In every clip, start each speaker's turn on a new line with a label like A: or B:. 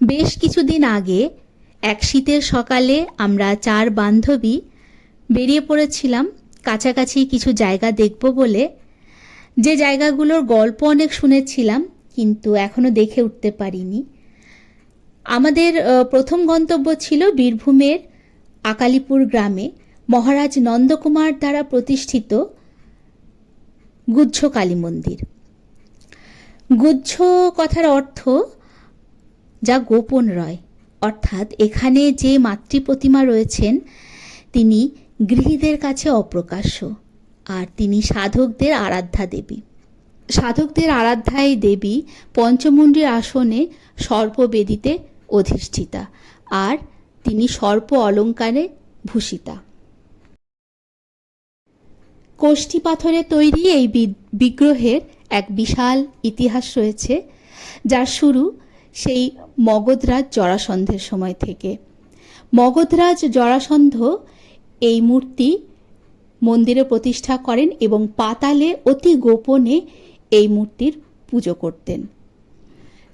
A: বেশ কিছুদিন আগে এক শীতের সকালে আমরা চার বান্ধবী বেরিয়ে পড়েছিলাম, কাছাকাছি কিছু জায়গা দেখব বলে। যে জায়গাগুলোর গল্প অনেক শুনেছিলাম, কিন্তু এখনও দেখে উঠতে পারিনি। আমাদের প্রথম গন্তব্য ছিল বীরভূমের আকালিপুর গ্রামে মহারাজ নন্দকুমার দ্বারা প্রতিষ্ঠিত গুজ্জ কালী মন্দির। গুজ্জ কথার অর্থ যা গোপন রয়। অর্থাৎ এখানে যে মাতৃ প্রতিমা রয়েছেন, তিনি গৃহীদের কাছে অপ্রকাশ্য, আর তিনি সাধকদের আরাধ্যা দেবী। সাধকদের আরাধ্যায় দেবী পঞ্চমুণ্ডীর আসনে সর্পবেদিতে অধিষ্ঠিতা, আর তিনি সর্প অলঙ্কারে ভূষিতা। কোষ্ঠী পাথরে তৈরি এই বিগ্রহের এক বিশাল ইতিহাস রয়েছে, যার শুরু সেই মগধরাজ জরাসন্ধের সময় থেকে। মগধরাজ জরাসন্ধ এই মূর্তি মন্দিরে প্রতিষ্ঠা করেন এবং পাতালে অতি গোপনে এই মূর্তির পুজো করতেন।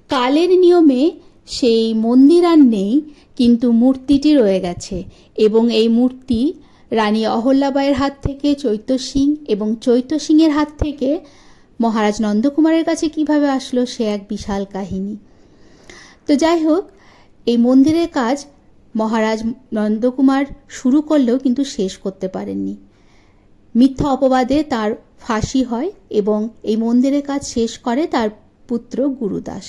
A: কালের নিয়মে সেই মন্দির আর নেই, কিন্তু মূর্তিটি রয়ে গেছে এবং এই মূর্তি রানী অহল্যাবাইয়ের হাত থেকে, চৈত্য সিং এবং চৈত্য সিংয়ের হাত থেকে মহারাজ নন্দকুমারের কাছে কীভাবে আসলো সে এক বিশাল কাহিনী। তো যাই হোক, এই মন্দিরের কাজ মহারাজ নন্দকুমার শুরু করলেও কিন্তু শেষ করতে পারেননি। মিথ্যা অপবাদে তার ফাঁসি হয় এবং এই মন্দিরের কাজ শেষ করে তার পুত্র গুরুদাস।